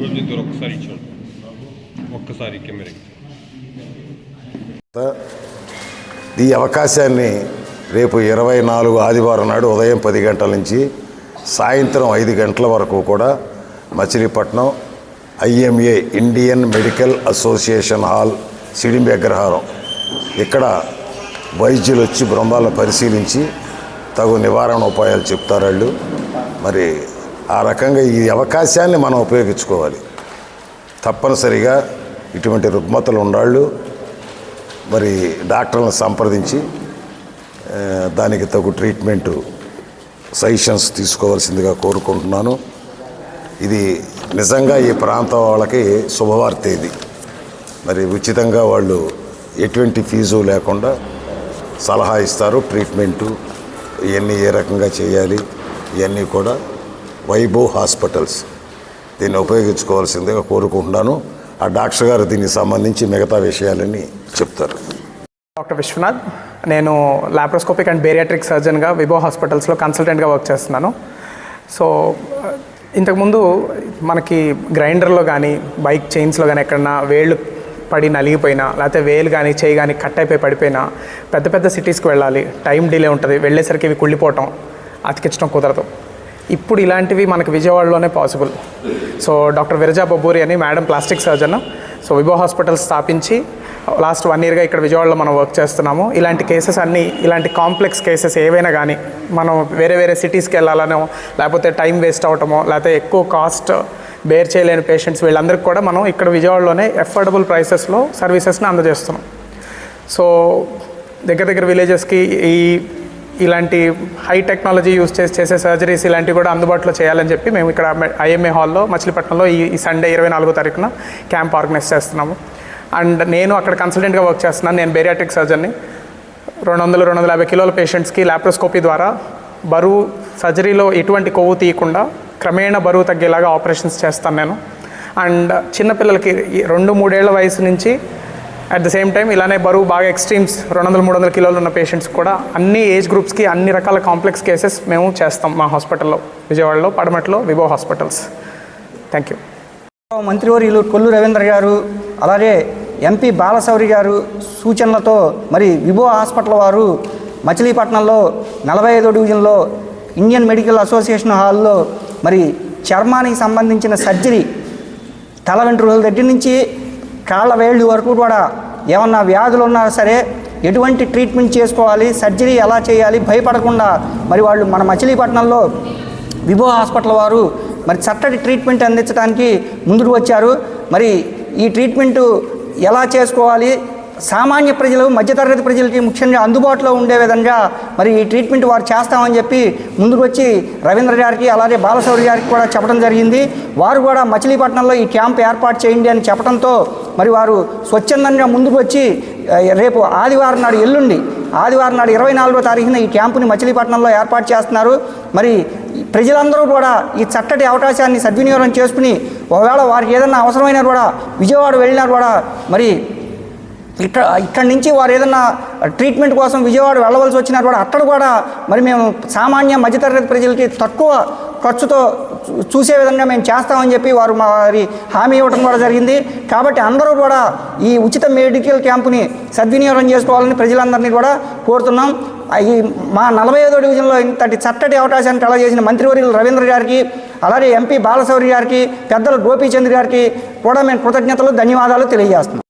Projector ఒక్కసారి ఇచ్చాడు ఒక్కసారి కెమెరాకి ఈ అవకాశాన్ని రేపు ఇరవై నాలుగు ఆదివారం నాడు ఉదయం పది గంటల నుంచి సాయంత్రం ఐదు గంటల వరకు కూడా Machilipatnam IMA Indian medical association hall సిడింబి అగ్రహారం. ఇక్కడ వైద్యులు వచ్చి బృందాలను పరిశీలించి తగు నివారణ ఉపాయాలు చెప్తారు వాళ్ళు. మరి ఆ రకంగా ఈ అవకాశాన్ని మనం ఉపయోగించుకోవాలి. తప్పనిసరిగా ఇటువంటి రుగ్మతలు ఉండాళ్ళు మరి డాక్టర్లను సంప్రదించి దానికి తగు ట్రీట్మెంటు సజెషన్స్ తీసుకోవాల్సిందిగా కోరుకుంటున్నాను. ఇది నిజంగా ఈ ప్రాంతం వాళ్ళకి శుభవార్త ఇది. మరి ఉచితంగా వాళ్ళు ఎటువంటి ఫీజు లేకుండా సలహా ఇస్తారు ట్రీట్మెంటు ఇవన్నీ ఏ రకంగా చేయాలి ఇవన్నీ కూడా వైభవ్ హాస్పిటల్స్. దీన్ని ఉపయోగించుకోవాల్సిందిగా కోరుకుంటున్నాను. ఆ డాక్టర్ గారు దీనికి సంబంధించి మిగతా విషయాలని చెప్తారు. డాక్టర్ విశ్వనాథ్ నేను లాప్రోస్కోపిక్ అండ్ బేరియాట్రిక్ సర్జన్గా విభో హాస్పిటల్స్లో కన్సల్టెంట్గా వర్క్ చేస్తున్నాను. సో ఇంతకుముందు మనకి గ్రైండర్లో కానీ బైక్ చైన్స్లో కానీ ఎక్కడన్నా వేళ్ళు పడి నలిగిపోయినా లేకపోతే వేలు కానీ చేయి కానీ కట్ అయిపోయి పడిపోయినా పెద్ద పెద్ద సిటీస్కి వెళ్ళాలి. టైం డిలే ఉంటుంది. వెళ్ళేసరికి ఇవి కుళ్ళిపోవటం అతికించడం కుదరదు. ఇప్పుడు ఇలాంటివి మనకు విజయవాడలోనే possible so doctor Viraja Bobburi అని madam plastic surgeon so Vibho hospital స్థాపించి లాస్ట్ వన్ ఇయర్గా ఇక్కడ విజయవాడలో మనం వర్క్ చేస్తున్నాము. ఇలాంటి కేసెస్ అన్నీ ఇలాంటి కాంప్లెక్స్ కేసెస్ ఏవైనా కానీ మనం వేరే వేరే సిటీస్కి వెళ్ళాలనో లేకపోతే టైం వేస్ట్ అవటమో లేకపోతే ఎక్కువ కాస్ట్ బేర్ చేయలేని పేషెంట్స్ వీళ్ళందరికీ కూడా మనం ఇక్కడ విజయవాడలోనే ఎఫోర్డబుల్ ప్రైసెస్లో సర్వీసెస్ని అందజేస్తున్నాం. సో దగ్గర దగ్గర విలేజెస్కి ఈ ఇలాంటి హై టెక్నాలజీ యూస్ చేసి చేసే సర్జరీస్ ఇలాంటివి కూడా అందుబాటులో చేయాలని చెప్పి మేము ఇక్కడ ఐఎంఏ హాల్లో మచిలీపట్నంలో ఈ ఈ సండే ఇరవై నాలుగో తారీఖున క్యాంప్ ఆర్గనైజ్ చేస్తున్నాము. అండ్ నేను అక్కడ కన్సల్టెంట్గా వర్క్ చేస్తున్నాను నేను బేరియాట్రిక్ సర్జన్ని. రెండు వందలు రెండు వందల యాభై కిలోల పేషెంట్స్కి ల్యాప్రోస్కోపీ ద్వారా బరువు సర్జరీలో ఎటువంటి కొవ్వు తీయకుండా క్రమేణా బరువు తగ్గేలాగా ఆపరేషన్స్ చేస్తాను నేను. అండ్ చిన్నపిల్లలకి రెండు మూడేళ్ళ వయసు నుంచి అట్ ద సేమ్ టైం ఇలానే బరువు బాగా ఎక్స్ట్రీమ్స్ రెండు వందల మూడు వందల కిలోలు ఉన్న పేషెంట్స్ కూడా అన్ని ఏజ్ గ్రూప్స్కి అన్ని రకాల కాంప్లెక్స్ కేసెస్ మేము చేస్తాం మా హాస్పిటల్లో విజయవాడలో పడమట్లో విభో హాస్పిటల్స్ థ్యాంక్ యూ మంత్రివర్యులు కొల్లు రవీంద్ర గారు అలాగే ఎంపీ బాలశౌరి గారు సూచనలతో మరి విభో హాస్పిటల్ వారు మచిలీపట్నంలో నలభై ఐదో డివిజన్లో ఇండియన్ మెడికల్ అసోసియేషన్ హాల్లో మరి చర్మానికి సంబంధించిన సర్జరీ తల వెంట్రుకల దగ్గర నుంచి కాళ్ళ వేళ్ళు వరకు కూడా ఏమన్నా వ్యాధులు ఉన్నా సరే ఎటువంటి ట్రీట్మెంట్ చేసుకోవాలి సర్జరీ ఎలా చేయాలి భయపడకుండా మరి వాళ్ళు మన మచిలీపట్నంలో విభో హాస్పిటల్ వారు మరి చక్కటి ట్రీట్మెంట్ అందించడానికి ముందుకు వచ్చారు. మరి ఈ ట్రీట్మెంటు ఎలా చేసుకోవాలి సామాన్య ప్రజలు మధ్యతరగతి ప్రజలకి ముఖ్యంగా అందుబాటులో ఉండే విధంగా మరి ఈ ట్రీట్మెంట్ వారు చేస్తామని చెప్పి ముందుకు వచ్చి రవీంద్ర గారికి అలాగే బాలశౌరి గారికి కూడా చెప్పడం జరిగింది. వారు కూడా మచిలీపట్నంలో ఈ క్యాంప్ ఏర్పాటు చేయండి అని చెప్పడంతో మరి వారు స్వచ్ఛందంగా ముందుకు వచ్చి రేపు ఆదివారం నాడు ఎల్లుండి ఆదివారం నాడు ఇరవై నాలుగో తారీఖున ఈ క్యాంపుని మచిలీపట్నంలో ఏర్పాటు చేస్తున్నారు. మరి ప్రజలందరూ కూడా ఈ చక్కటి అవకాశాన్ని సద్వినియోగం చేసుకుని ఒకవేళ వారికి ఏదైనా అవసరమైనా కూడా విజయవాడ వెళ్ళినా కూడా మరి ఇక్కడ ఇక్కడి నుంచి వారు ఏదన్నా ట్రీట్మెంట్ కోసం విజయవాడ వెళ్ళవలసి వచ్చినా కూడా అక్కడ కూడా మరి మేము సామాన్య మధ్యతరగతి ప్రజలకి తక్కువ ఖర్చుతో చూ- చూసే విధంగా మేము చేస్తామని చెప్పి వారు వారి హామీ ఇవ్వడం కూడా జరిగింది. కాబట్టి అందరూ కూడా ఈ ఉచిత మెడికల్ క్యాంపుని సద్వినియోగం చేసుకోవాలని ప్రజలందరినీ కూడా కోరుతున్నాం. ఈ మా నలభై ఐదో డివిజన్లో ఇంతటి చట్టటి అవకాశాన్ని కలగజేసిన మంత్రివర్యులు రవీంద్ర గారికి అలాగే ఎంపీ బాలశౌరి గారికి పెద్దలు గోపీచంద్ర గారికి కూడా మేము కృతజ్ఞతలు ధన్యవాదాలు తెలియజేస్తున్నాం.